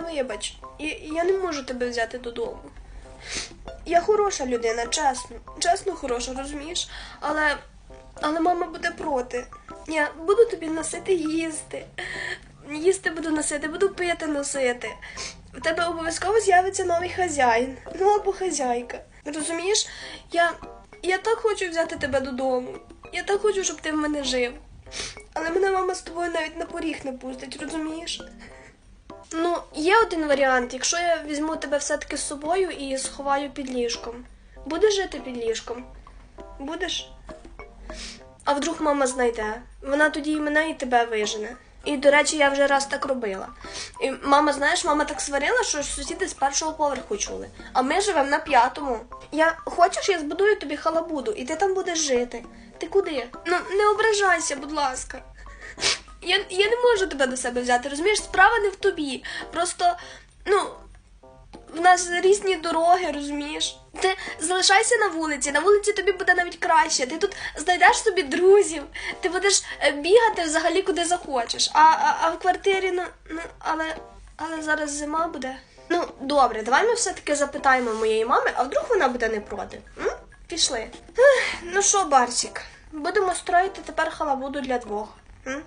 мене вибач. Я, я не можу тебе взяти додому. Я хороша людина, чесно. Чесно хороша, розумієш? Але. Але мама буде проти. Я буду тобі носити їсти. Їсти буду носити, буду пити носити. В тебе обов'язково з'явиться новий хазяїн. Ну або хазяйка. Розумієш? Я, я так хочу взяти тебе додому. Я так хочу, щоб ти в мене жив. Але мене мама з тобою навіть на поріг не пустить, розумієш? Ну, є один варіант. Якщо я візьму тебе все-таки з собою і сховаю під ліжком. Будеш жити під ліжком? Будеш? А вдруг мама знайде? Вона тоді і мене, і тебе вижене. І, до речі, я вже раз так робила. І мама, знаєш, мама так сварила, що сусіди з першого поверху чули. А ми живемо на п'ятому. Я хочеш, я збудую тобі халабуду, і ти там будеш жити. Ти куди? Ну, не ображайся, будь ласка. Я, я не можу тебе до себе взяти, розумієш, справа не в тобі. Просто, ну, в нас різні дороги, розумієш? Ти залишайся на вулиці, на вулиці тобі буде навіть краще. Ти тут знайдеш собі друзів, ти будеш е, бігати взагалі куди захочеш. А, а, а в квартирі, ну, ну, але, але зараз зима буде. Ну, добре, давай ми все-таки запитаємо моєї мами, а вдруг вона буде не проти. М? Пішли. Ну що, Барсік, будемо строїти тепер халабуду для двох. М?